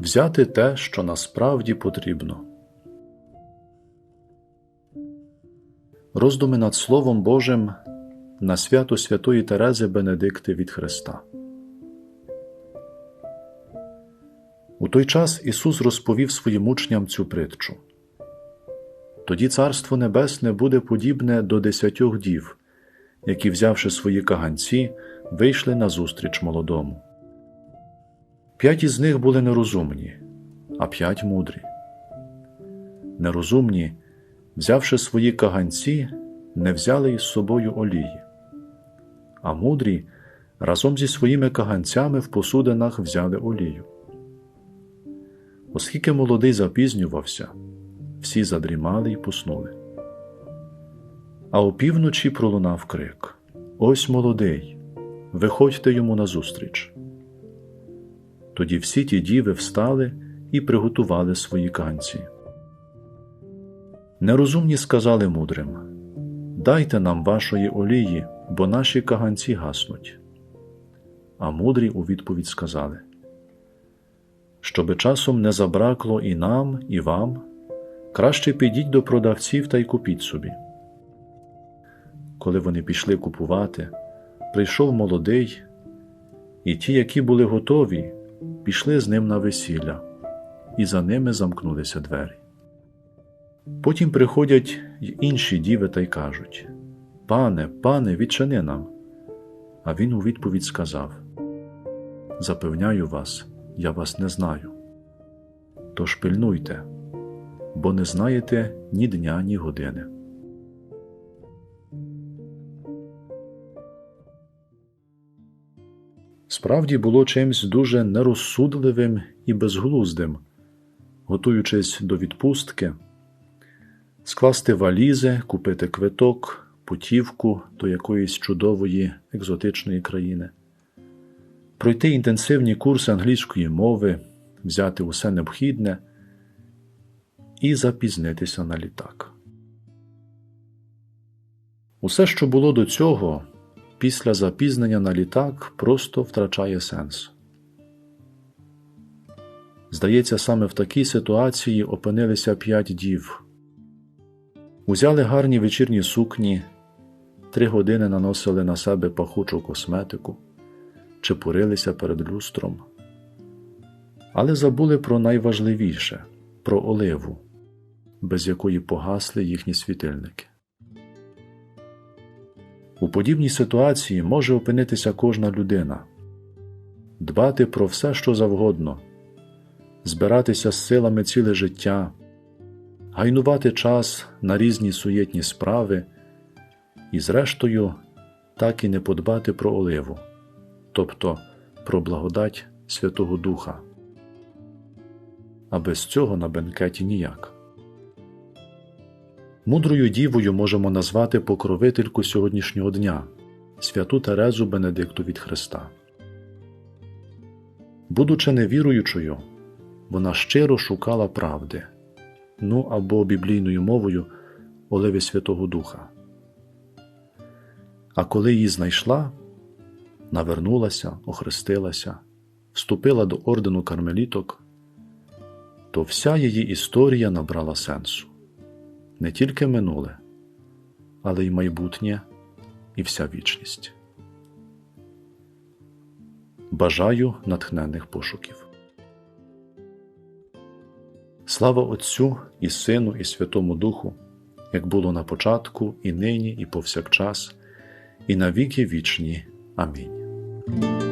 взяти те, що насправді потрібно. Роздуми над Словом Божим на свято Святої Терези Бенедикти від Христа. У той час Ісус розповів своїм учням цю притчу. Тоді Царство Небесне буде подібне до десятьох дів, які, взявши свої каганці, вийшли назустріч молодому. П'ять із них були нерозумні, а п'ять мудрі. Нерозумні, взявши свої каганці, не взяли із собою олії, а мудрі разом зі своїми каганцями в посудинах взяли олію. Оскільки молодий запізнювався, всі задрімали й поснули. А опівночі пролунав крик Ось молодий, виходьте йому назустріч. Тоді всі ті діви встали і приготували свої канці. Нерозумні сказали мудрим Дайте нам вашої олії, бо наші каганці гаснуть. А мудрі у відповідь сказали Щоби часом не забракло і нам, і вам, краще підіть до продавців та й купіть собі. Коли вони пішли купувати, прийшов молодий, і ті, які були готові, пішли з ним на весілля, і за ними замкнулися двері. Потім приходять й інші діви та й кажуть Пане, пане, відчини нам. А він у відповідь сказав Запевняю вас, я вас не знаю. Тож пильнуйте, бо не знаєте ні дня, ні години. Справді було чимсь дуже нерозсудливим і безглуздим, готуючись до відпустки, скласти валізи, купити квиток, путівку до якоїсь чудової екзотичної країни, пройти інтенсивні курси англійської мови, взяти усе необхідне і запізнитися на літак. Усе, що було до цього, після запізнення на літак просто втрачає сенс. Здається, саме в такій ситуації опинилися п'ять дів. Узяли гарні вечірні сукні, три години наносили на себе пахучу косметику, чепурилися перед люстром, але забули про найважливіше про оливу, без якої погасли їхні світильники. У подібній ситуації може опинитися кожна людина, дбати про все, що завгодно, збиратися з силами ціле життя, гайнувати час на різні суєтні справи і, зрештою, так і не подбати про оливу, тобто про благодать Святого Духа. А без цього на бенкеті ніяк. Мудрою дівою можемо назвати покровительку сьогоднішнього дня святу Терезу Бенедикту від Христа. Будучи невіруючою, вона щиро шукала правди, ну або біблійною мовою оливи Святого Духа. А коли її знайшла, навернулася, охрестилася, вступила до ордену кармеліток, то вся її історія набрала сенсу не тільки минуле, але й майбутнє і вся вічність. Бажаю натхненних пошуків. Слава Отцю і Сину, і Святому Духу, як було на початку, і нині, і повсякчас, і на віки вічні. Амінь.